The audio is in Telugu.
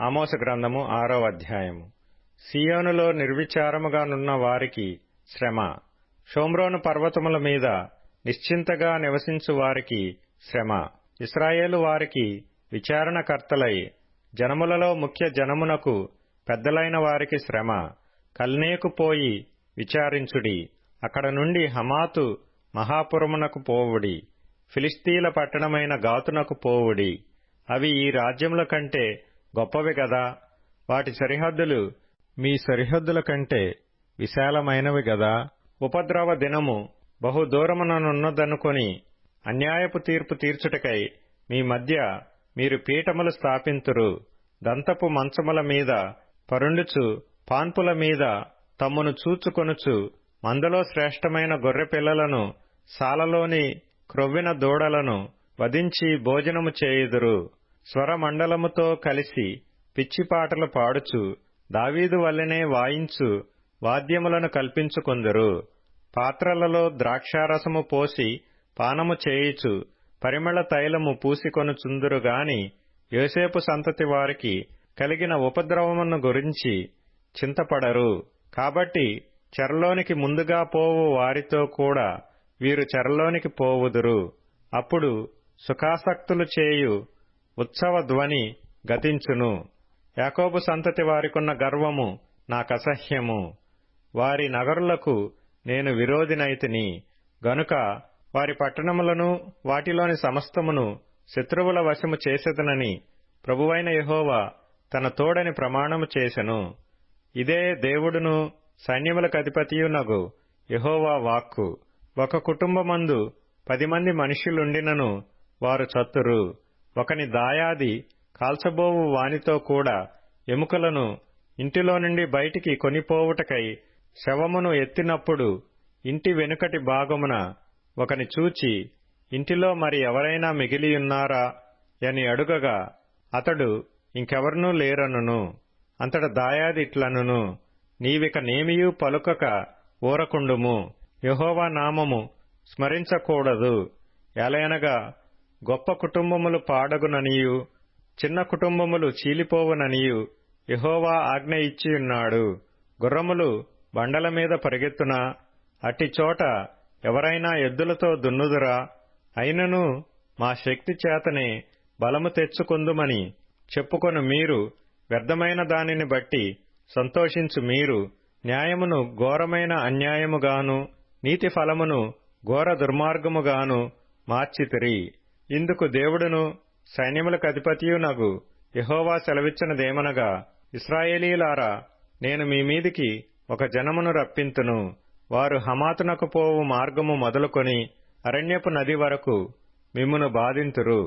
ఆమోస గ్రంథము ఆరో అధ్యాయము. సియోనులో నిర్విచారముగానున్న వారికి శ్రమ. షోమ్రోను పర్వతముల మీద నిశ్చింతగా నివసించు వారికి శ్రమ. ఇస్రాయేలు వారికి విచారణకర్తలై జనములలో ముఖ్య జనమునకు పెద్దలైన వారికి శ్రమ. కల్నేకు పోయి విచారించుడి. అక్కడ నుండి హమాతు మహాపురమునకు పోవుడి. ఫిలిస్తీల పట్టణమైన గాతునకు పోవుడి. అవి ఈ రాజ్యముల కంటే గొప్పవి గదా వాటి సరిహద్దులు మీ సరిహద్దుల కంటే విశాలమైనవి గదా ఉపద్రవ దినము బహు దూరముననున్నదనుకొని అన్యాయపు తీర్పు తీర్చుటకై మీ మధ్య మీరు పీఠములు స్థాపింతురు. దంతపు మంచముల మీద పరుండుచు పాన్పుల మీద తమ్మును చూచుకొనుచు మందలో శ్రేష్టమైన గొర్రె పిల్లలను సాలలోని క్రొవ్విన దూడలను వధించి భోజనము చేయుదురు. స్వరమండలముతో కలిసి పిచ్చిపాటలు పాడుచు దావీదు వల్లనే వాయించు వాద్యములను కల్పించుకొందురు. పాత్రలలో ద్రాక్షారసము పోసి పానము చేయుచు పరిమళ తైలము పూసికొనుచుందురు గాని యోసేపు సంతతి వారికి కలిగిన ఉపద్రవమును గురించి చింతపడరు. కాబట్టి చెరలోనికి ముందుగా పోవు వారితో కూడా వీరు చెరలోనికి పోవుదురు. అప్పుడు సుఖాసక్తులు చేయు ఉత్సవ ధ్వని గతించును. యాకోబు సంతతి వారికున్న గర్వము నాకసహ్యము. వారి నగరులకు నేను విరోధినైతిని. గనుక వారి పట్టణములను వాటిలోని సమస్తమును శత్రువుల వశము చేసేదనని ప్రభువైన యహోవా తన తోడని ప్రమాణము చేసెను. ఇదే దేవుడును సైన్యములకు అధిపతియునగు యహోవా వాక్కు. ఒక కుటుంబమందు పది మంది మనుష్యులుండినను వారు చత్తురు. ఒకని దాయాది కాల్చబోవు వానితో కూడా ఎముకలను ఇంటిలో నుండి బయటికి కొనిపోవుటకై శవమును ఎత్తినప్పుడు ఇంటి వెనుకటి భాగమున ఒకని చూచి ఇంటిలో మరి ఎవరైనా మిగిలియున్నారా అని అడుగగా అతడు ఇంకెవరనూ లేరనును. అంతట దాయాదిట్లనును నీవిక నేమియూ పలుకక ఊరకుండుము. యహోవా నామము స్మరించకూడదు ఎలయనగా గొప్ప కుటుంబములు పాడగుననియు చిన్న కుటుంబములు చీలిపోవుననియు యహోవా ఆజ్ఞ ఇచ్చియున్నాడు గుర్రములు బండల మీద పరిగెత్తున అట్టి చోట ఎవరైనా ఎద్దులతో దున్నుదురా అయినను మా శక్తి చేతనే బలము తెచ్చుకుందుమని చెప్పుకొను మీరు వ్యర్థమైన దానిని బట్టి సంతోషించు మీరు న్యాయమును ఘోరమైన అన్యాయముగాను నీతి ఫలమును ఘోర దుర్మార్గముగాను మార్చితిరి. ఇందుకు దేవుడును సైన్యములకు అధిపతియునగు యహోవా సెలవిచ్చినదేమనగా ఇస్రాయేలీలారా నేను మీ మీదికి ఒక జనమును రప్పింతును. వారు హమాతునకు పోవు మార్గము మొదలుకొని అరణ్యపు నది వరకు మిమ్మును బాధింతురు.